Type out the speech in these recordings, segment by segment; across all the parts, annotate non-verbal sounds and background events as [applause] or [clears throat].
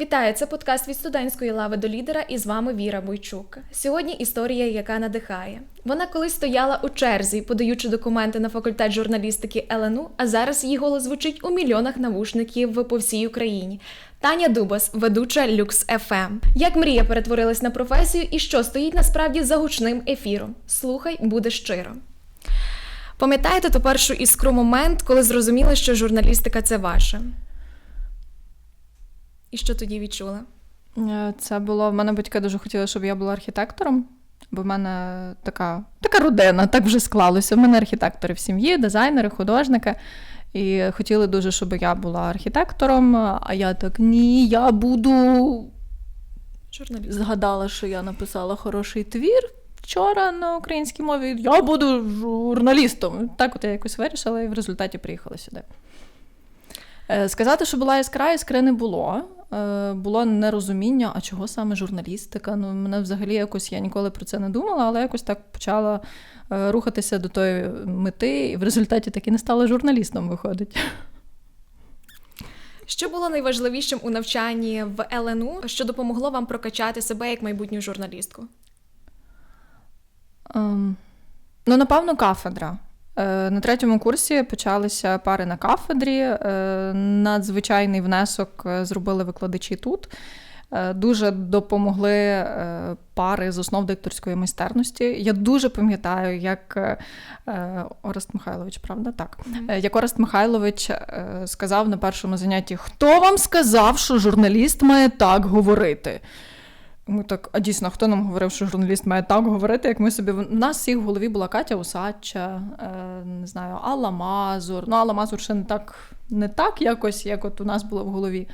Вітаю, це подкаст від студентської лави до лідера, і з вами Віра Бойчук. Сьогодні історія, яка надихає. Вона колись стояла у черзі, подаючи документи на факультет журналістики ЛНУ, а зараз її голос звучить у мільйонах навушників по всій Україні. Таня Дубас, ведуча Люкс ФМ. Як мрія перетворилась на професію і що стоїть насправді за гучним ефіром? Слухай, буде щиро. Пам'ятаєте ту першу іскру момент, коли зрозуміли, що журналістика це ваше? І що тоді відчула? Е, Це було в мене батьки дуже хотіли, щоб я була архітектором, бо в мене така така родина, так вже склалося. В мене архітектори в сім'ї, дизайнери, художники. І хотіли дуже, щоб я була архітектором. А я так ні, я буду. Журналіст. Згадала, що я написала хороший твір вчора на українській мові. Я буду журналістом. Так от я якось вирішила і в результаті приїхала сюди. Е, Сказати, що була іскра, іскри не було. Е, Було нерозуміння, а чого саме журналістика. Ну, мене взагалі якось я ніколи про це не думала, але якось так почала е, рухатися до тої мети, і в результаті так і не стала журналістом, виходить. Що було найважливішим у навчанні в ЛНУ, що допомогло вам прокачати себе як майбутню журналістку? Ем, ну, напевно, кафедра. Е, На третьому курсі почалися пари на кафедрі. Е, Надзвичайний внесок е, зробили викладачі тут. Дуже допомогли пари з основ дикторської майстерності. Я дуже пам'ятаю, як Орест Михайлович, правда? Так. Як Орест Михайлович сказав на першому занятті: Хто вам сказав, що журналіст має так говорити? Ми так, а дійсно, хто нам говорив, що журналіст має так говорити, як ми собі. У нас всіх в голові була Катя Усача, е, не знаю, Алла Мазур. Ну, Алла Мазур ще не так, не так якось, як от у нас було в голові.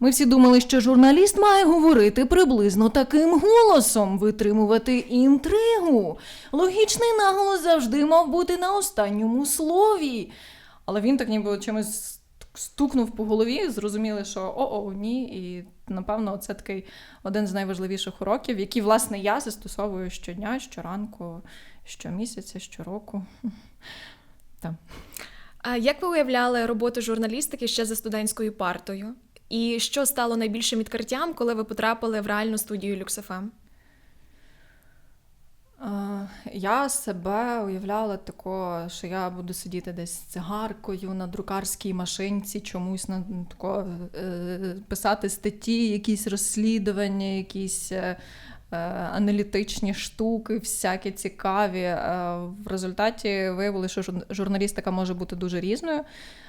Ми всі думали, що журналіст має говорити приблизно таким голосом, витримувати інтригу. Логічний наголос завжди мав бути на останньому слові. Але він так ніби чимось стукнув по голові, зрозуміли, що о-о, ні. І напевно, це такий один з найважливіших уроків, які, власне, я застосовую щодня, щоранку, щомісяця, щороку. [laughs] Так. А як ви уявляли роботу журналістики ще за студентською партою? І що стало найбільшим відкриттям, коли ви потрапили в реальну студію Ем? Е, Я себе уявляла тако, що я буду сидіти десь з цигаркою на друкарській машинці, чомусь на тако, е, писати статті, якісь розслідування, якісь е, аналітичні штуки, всякі цікаві. Е, В результаті виявилося, що журналістика може бути дуже різною.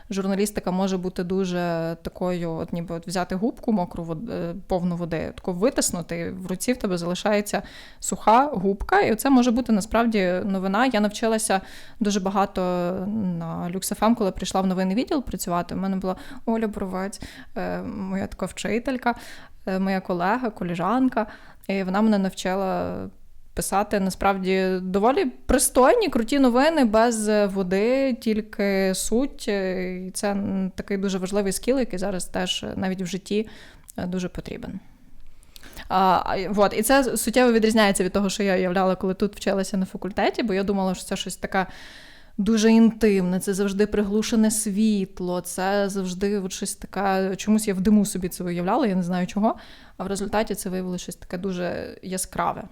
Журналістика може бути дуже такою, от ніби от взяти губку мокру вод- е, повну води, тако витиснути, в руці в тебе залишається суха губка, і це може бути насправді новина. Я навчилася дуже багато на LuxFM, коли прийшла в новинний відділ працювати. У мене була Оля Боровець, е, моя така вчителька, е, моя колега, коліжанка. І вона мене навчила писати насправді доволі пристойні, круті новини без води, тільки суть. І це такий дуже важливий скіл, який зараз теж навіть в житті е, дуже потрібен. А, вот. І це суттєво відрізняється від того, що я уявляла, коли тут вчилася на факультеті, бо я думала, що це щось таке дуже інтимне, це завжди приглушене світло, це завжди от щось таке. Чомусь я в диму собі це уявляла, я не знаю чого. А в результаті це виявилося щось таке дуже яскраве.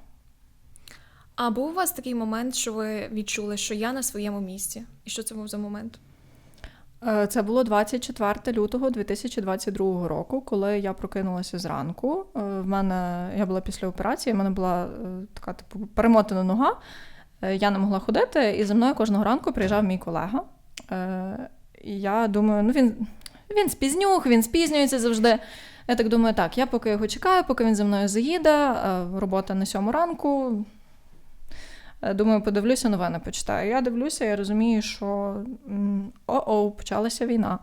А був у вас такий момент, що ви відчули, що я на своєму місці? І що це був за момент? Е, Це було 24 лютого 2022 року, коли я прокинулася зранку. Е, В мене я була після операції, в мене була е, така типу перемотана нога. Е, Я не могла ходити, і за мною кожного ранку приїжджав мій колега. Е, І я думаю, ну він, він спізнюх, він спізнюється завжди. Я так думаю, так, я поки його чекаю, поки він за мною заїде, е, робота на сьому ранку. Думаю, подивлюся новини, почитаю. Я дивлюся, я розумію, що о-о, почалася війна.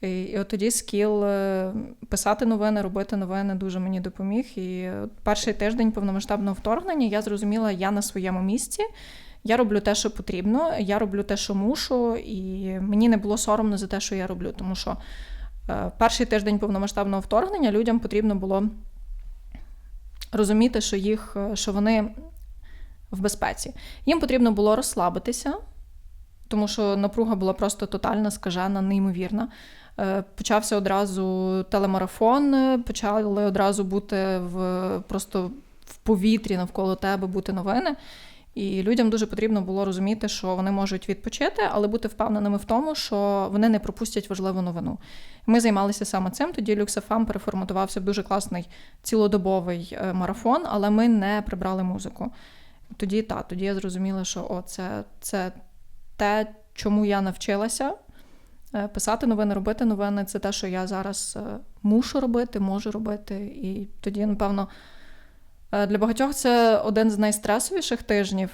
І, от тоді скіл е, писати новини, робити новини дуже мені допоміг. І перший тиждень повномасштабного вторгнення я зрозуміла, я на своєму місці. Я роблю те, що потрібно, я роблю те, що мушу, і мені не було соромно за те, що я роблю. Тому що е, перший тиждень повномасштабного вторгнення людям потрібно було розуміти, що їх, е, що вони в безпеці. Їм потрібно було розслабитися, тому що напруга була просто тотальна, скажена, неймовірна. Е, Почався одразу телемарафон, е, почали одразу бути в просто в повітрі навколо тебе бути новини. І людям дуже потрібно було розуміти, що вони можуть відпочити, але бути впевненими в тому, що вони не пропустять важливу новину. Ми займалися саме цим. Тоді Люксафам переформатувався в дуже класний цілодобовий е, марафон, але ми не прибрали музику. Тоді та, тоді я зрозуміла, що о, це, це те, чому я навчилася. Е, Писати новини, робити новини це те, що я зараз е, мушу робити, можу робити. І тоді, напевно, е, для багатьох це один з найстресовіших тижнів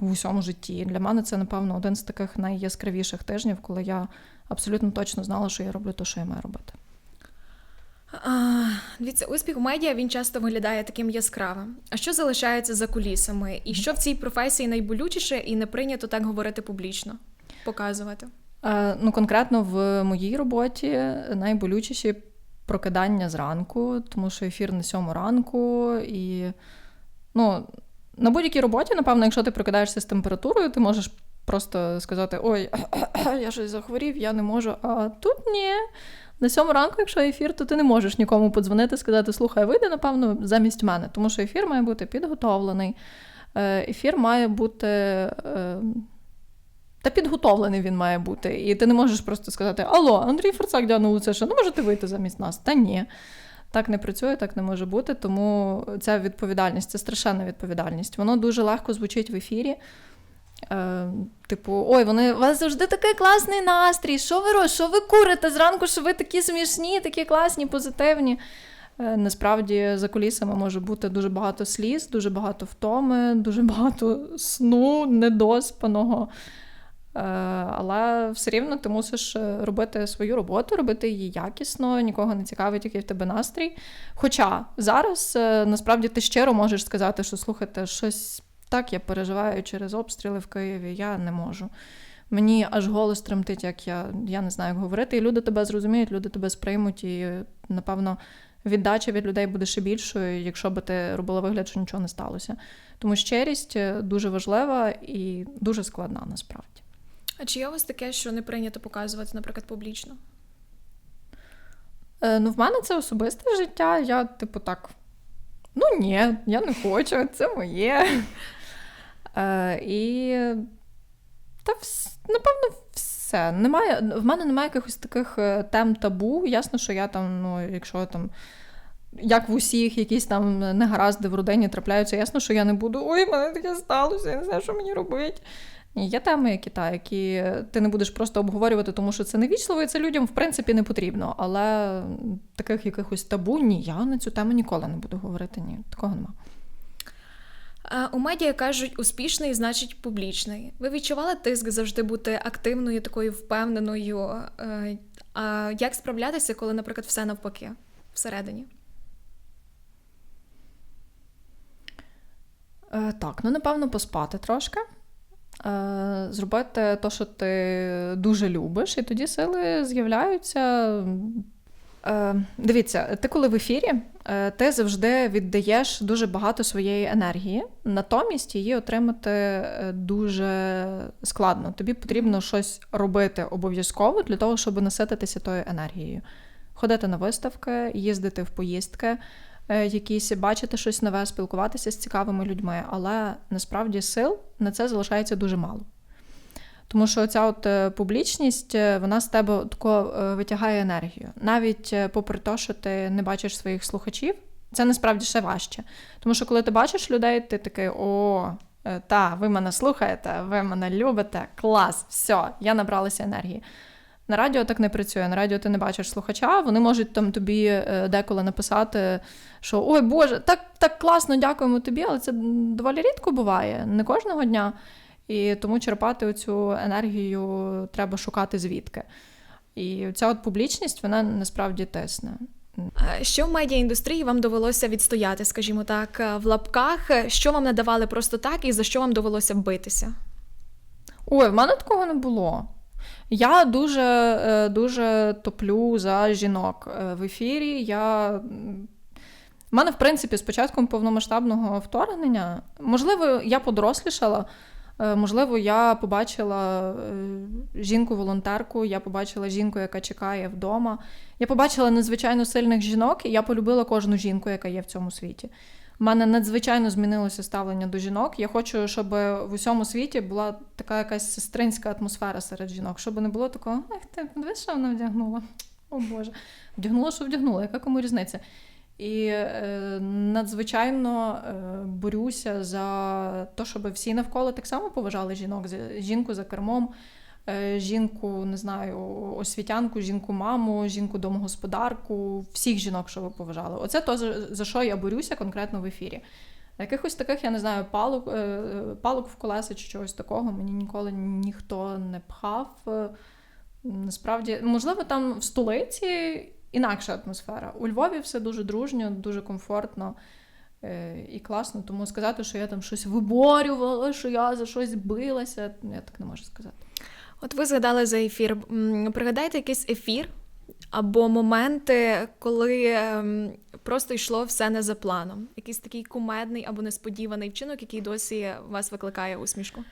в усьому житті. Для мене це, напевно, один з таких найяскравіших тижнів, коли я абсолютно точно знала, що я роблю те, що я маю робити. Дивіться, успіх у медіа він часто виглядає таким яскравим. А що залишається за кулісами? І що в цій професії найболючіше і не прийнято так говорити публічно, показувати? Ну, конкретно в моїй роботі найболючіші прокидання зранку, тому що ефір на сьому ранку, і ну, на будь-якій роботі, напевно, якщо ти прокидаєшся з температурою, ти можеш просто сказати: Ой, [clears throat] я щось захворів, я не можу. А тут ні. На сьому ранку, якщо ефір, то ти не можеш нікому подзвонити, сказати, слухай, вийди, напевно, замість мене, тому що ефір має бути підготовлений. Е, Ефір має бути. е, Та підготовлений він має бути. І ти не можеш просто сказати: Алло, Андрій Форцак, Діана Луцеша, ну можете вийти замість нас? Та ні. Так не працює, так не може бути. Тому ця відповідальність це страшенна відповідальність. Воно дуже легко звучить в ефірі. Е, типу, ой, вони у вас завжди такий класний настрій. Що ви ро- що ви курите зранку, що ви такі смішні, такі класні, позитивні. Е, Насправді за кулісами може бути дуже багато сліз, дуже багато втоми, дуже багато сну недоспаного. Е, Але все рівно ти мусиш е, робити свою роботу, робити її якісно, нікого не цікавить, який в тебе настрій. Хоча зараз е, насправді ти щиро можеш сказати, що слухайте, щось так я переживаю через обстріли в Києві, я не можу. Мені аж голос тремтить, як я, я не знаю, як говорити. І люди тебе зрозуміють, люди тебе сприймуть, і напевно віддача від людей буде ще більшою, якщо би ти робила вигляд, що нічого не сталося. Тому щирість е, дуже важлива і дуже складна насправді. А чи є у вас таке, що не прийнято показувати, наприклад, публічно? Е, ну, в мене це особисте життя. Я, типу, так. Ну ні, я не хочу, це моє. Е, і та вс- напевно, все. Немає, в мене немає якихось таких е, тем табу. Ясно, що я там, ну, якщо там. Як в усіх якісь там негаразди в родині трапляються, ясно, що я не буду. Ой, мене таке сталося, я не знаю, що мені робити. Ні, є теми, які та, які ти не будеш просто обговорювати, тому що це невічливо, і це людям в принципі не потрібно. Але таких якихось табу, ні, я на цю тему ніколи не буду говорити. Ні, такого нема. У медіа кажуть, успішний значить публічний. Ви відчували тиск завжди бути активною, такою впевненою? Е, А як справлятися, коли, наприклад, все навпаки всередині? Е, так, ну напевно, поспати трошки. Е, зробити те, що ти дуже любиш, і тоді сили з'являються. Е, дивіться, ти коли в ефірі, е, ти завжди віддаєш дуже багато своєї енергії, натомість її отримати е, дуже складно. Тобі потрібно щось робити обов'язково для того, щоб насититися тою енергією. Ходити на виставки, їздити в поїздки, якісь бачити щось нове, спілкуватися з цікавими людьми, але насправді сил на це залишається дуже мало. Тому що ця от е, публічність, е, вона з тебе тако е, витягає енергію. Навіть попри те, що ти не бачиш своїх слухачів, це насправді ще важче. Тому що коли ти бачиш людей, ти такий о, та, ви мене слухаєте, ви мене любите, клас, все, я набралася енергії. На радіо так не працює. На радіо ти не бачиш слухача, вони можуть там тобі деколи написати, що ой Боже, так, так класно, дякуємо тобі, але це доволі рідко буває, не кожного дня. І тому черпати цю енергію треба шукати звідки. І ця от публічність, вона насправді тисне. Що в медіаіндустрії вам довелося відстояти, скажімо так, е, в лапках? Що вам надавали просто так, і за що вам довелося битися? Ой, в мене такого не було. Я дуже, е, дуже топлю за жінок е, в ефірі. Я... В мене, в принципі, з початком повномасштабного вторгнення, можливо, я подорослішала, Е, Можливо, я побачила е, жінку-волонтерку, я побачила жінку, яка чекає вдома. Я побачила надзвичайно сильних жінок, і я полюбила кожну жінку, яка є в цьому світі. У мене надзвичайно змінилося ставлення до жінок. Я хочу, щоб в усьому світі була така якась сестринська атмосфера серед жінок, щоб не було такого, ах ти, дивись, що вона вдягнула. О Боже, вдягнула, що вдягнула, яка кому різниця? І е, надзвичайно е, борюся за те, щоб всі навколо так само поважали жінок, жінку за кермом, е, жінку, не знаю, освітянку, жінку маму, жінку домогосподарку, всіх жінок, щоб ви поважали. Оце то, за, що я борюся конкретно в ефірі. Якихось таких, я не знаю, палок, палок в колеса чи чогось такого мені ніколи ніхто не пхав. Насправді, можливо, там в столиці інакша атмосфера. У Львові все дуже дружньо, дуже комфортно е, і класно. Тому сказати, що я там щось виборювала, що я за щось билася, я так не можу сказати. От ви згадали за ефір. Пригадайте якийсь ефір або моменти, коли ем, просто йшло все не за планом. Якийсь такий кумедний або несподіваний вчинок, який досі вас викликає усмішку.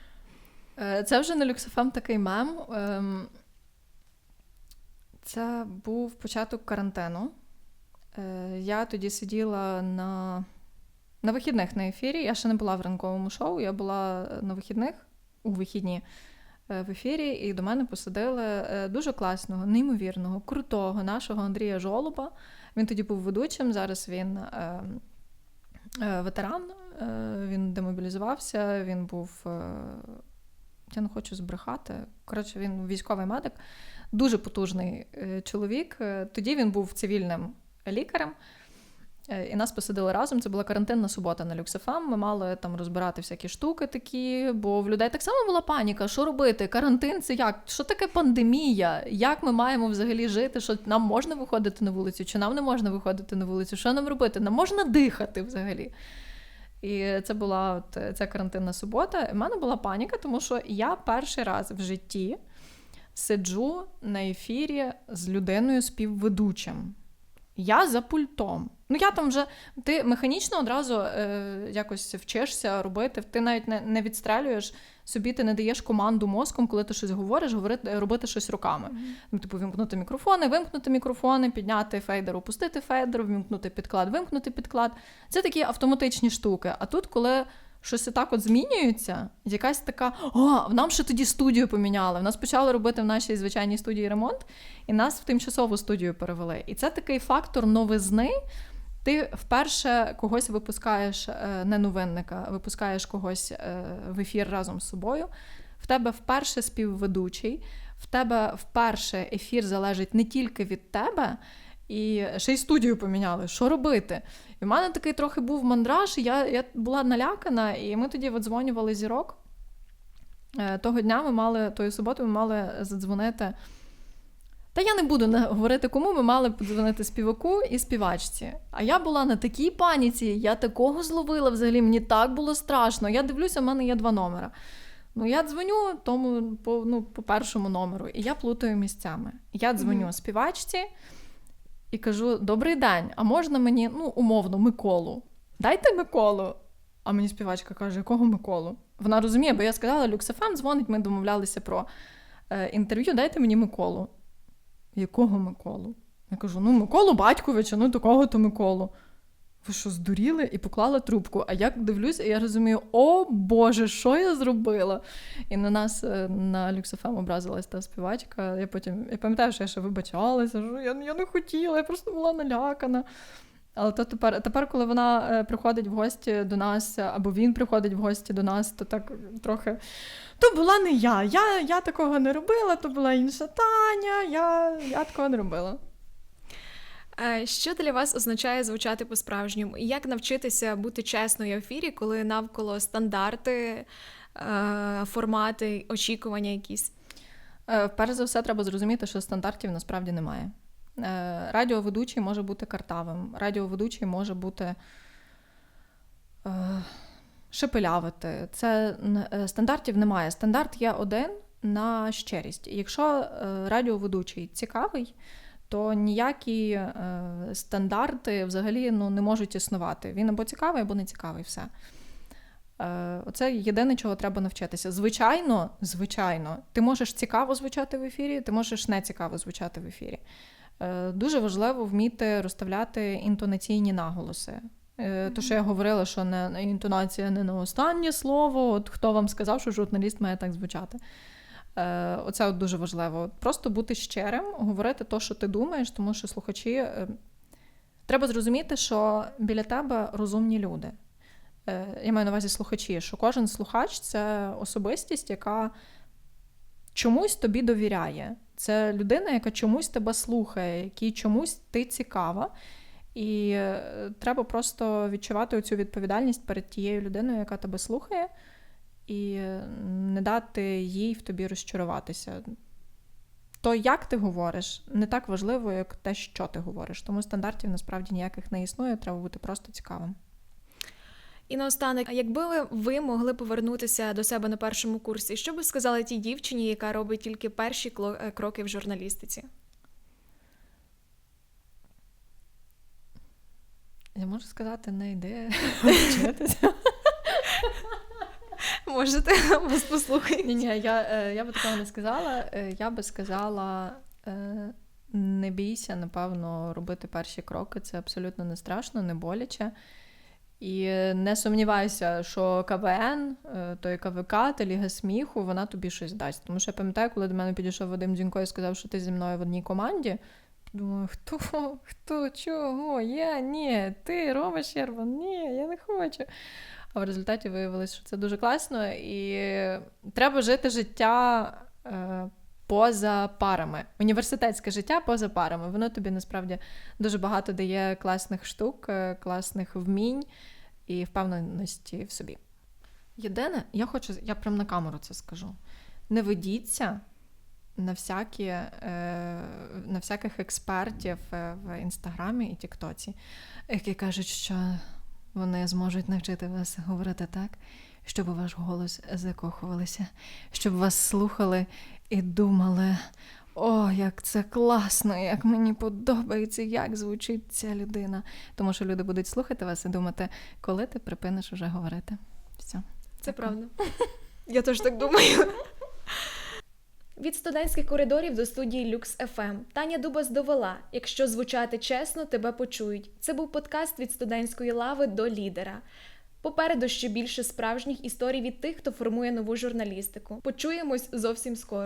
Е, Це вже на Люксофем такий мем. Це був початок карантину. Е, Я тоді сиділа на, на вихідних на ефірі. Я ще не була в ранковому шоу, я була на вихідних у вихідні е, в ефірі, і до мене посадили е, дуже класного, неймовірного, крутого нашого Андрія Жолоба. Він тоді був ведучим, зараз він е, е, ветеран, е, він демобілізувався, він був. Я не хочу збрехати. Коротше, він військовий медик, дуже потужний е, чоловік. Е, Тоді він був цивільним лікарем. Е, І нас посадили разом. Це була карантинна субота на Люксефам. Ми мали там розбирати всякі штуки такі, бо в людей так само була паніка. Що робити? Карантин це як? Що таке пандемія? Як ми маємо взагалі жити? Що нам можна виходити на вулицю? Чи нам не можна виходити на вулицю? Що нам робити? Нам можна дихати взагалі? І це була от, ця карантинна субота. У мене була паніка, тому що я перший раз в житті сиджу на ефірі з людиною співведучим. Я за пультом. Ну, я там вже ти механічно одразу е, якось вчишся робити. Ти навіть не, не відстрелюєш собі, ти не даєш команду мозком, коли ти щось говориш, говорити, робити щось руками. Ну, типу, вимкнути мікрофони, вимкнути мікрофони, підняти фейдер, опустити фейдер, вимкнути підклад, вимкнути підклад. Це такі автоматичні штуки. А тут, коли щось отак от змінюється, якась така: о, нам ще тоді студію поміняли. В нас почали робити в нашій звичайній студії ремонт, і нас в тимчасову студію перевели. І це такий фактор новизни. Ти вперше когось випускаєш е, не новинника, випускаєш когось е, в ефір разом з собою. В тебе вперше співведучий, в тебе вперше ефір залежить не тільки від тебе, і ще й студію поміняли. Що робити? І в мене такий трохи був мандраж, і я, я була налякана, і ми тоді видзвонювали зірок. Е, Того дня ми мали, тої суботи ми мали задзвонити. Та я не буду говорити, кому ми мали подзвонити співаку і співачці. А я була на такій паніці, я такого зловила взагалі, мені так було страшно. Я дивлюся, в мене є два номера. Ну, я дзвоню тому по, ну, по першому номеру, і я плутаю місцями. Я дзвоню Мгм. співачці і кажу: Добрий день, а можна мені, ну, умовно, Миколу? Дайте Миколу. А мені співачка каже, якого Миколу? Вона розуміє, бо я сказала, Люксефем дзвонить, ми домовлялися про е, інтерв'ю, дайте мені Миколу. Якого Миколу? Я кажу: ну, Миколу Батьковича, ну такого то Миколу. Ви що, здуріли? І поклала трубку. А я дивлюся, і я розумію, о Боже, що я зробила? І на нас е, на Люксофем образилась та співачка. Я потім я пам'ятаю, що я ще вибачалася, що я, я не хотіла, я просто була налякана. Але то тепер, тепер, коли вона е, приходить в гості до нас, або він приходить в гості до нас, то так трохи. То була не я. Я, я такого не робила, то була інша Таня, я, я такого не робила. Е, Що для вас означає звучати по-справжньому? І як навчитися бути чесною в ефірі, коли навколо стандарти, е, формати, очікування якісь? Перш за все, треба зрозуміти, що стандартів насправді немає. Е, Радіоведучий може бути картавим, радіоведучий може бути е, шепелявити. Це е, стандартів немає. Стандарт є один на щирість. Якщо радіоведучий цікавий, то ніякі стандарти взагалі ну, не можуть існувати. Він або цікавий, або не цікавий. Все. Оце єдине, чого треба навчитися. Звичайно, звичайно, ти можеш цікаво звучати в ефірі, ти можеш не цікаво звучати в ефірі. Е, Дуже важливо вміти розставляти інтонаційні наголоси. Е, То, що я говорила, що не інтонація не на останнє слово. От хто вам сказав, що журналіст має так звучати? Е, Оце от дуже важливо. Просто бути щирим, говорити те, що ти думаєш, тому що слухачі. Треба зрозуміти, що біля тебе розумні люди. Я маю на увазі слухачі, що кожен слухач це особистість, яка чомусь тобі довіряє. Це людина, яка чомусь тебе слухає, якій чомусь ти цікава. І е, треба просто відчувати цю відповідальність перед тією людиною, яка тебе слухає, і е, не дати їй в тобі розчаруватися. То, як ти говориш, не так важливо, як те, що ти говориш. Тому стандартів насправді ніяких не існує, треба бути просто цікавим. І наостанок, якби ви- ви могли повернутися до себе на першому курсі, що би сказали тій дівчині, яка робить тільки перші е, кроки в журналістиці? Я можу сказати, не йди вчитися. [laughs] Можете вас послухати. Ні, ні, я, е, я би такого не сказала. Е, Я би сказала, не бійся, напевно, робити перші кроки. Це абсолютно не страшно, не боляче. І не сумнівайся, що КВН, е, той КВК та Ліга сміху, вона тобі щось дасть. Тому що я пам'ятаю, коли до мене підійшов Вадим Дзінько і сказав, що ти зі мною в одній команді. Думаю, хто, хто, чого? Я ні, ти, Рома Щербан, ні, я не хочу. А в результаті виявилось, що це дуже класно, і треба жити життя е, поза парами. Університетське життя поза парами. Воно тобі насправді дуже багато дає класних штук, е, класних вмінь і впевненості в собі. Єдине, я хочу, я прям на камеру це скажу. Не ведіться на всякі, е, на всяких експертів е, в інстаграмі і Тіктоці, які кажуть, що вони зможуть навчити вас говорити так, щоб ваш голос закохувалися, щоб вас слухали і думали. О, як це класно, як мені подобається, як звучить ця людина. Тому що люди будуть слухати вас і думати, коли ти припиниш уже говорити. Все. Це правда. [laughs] Я теж так думаю. Від студентських коридорів до студії Lux FM Таня Дубас довела: якщо звучати чесно, тебе почують. Це був подкаст від студентської лави до лідера. Попереду ще більше справжніх історій від тих, хто формує нову журналістику. Почуємось зовсім скоро.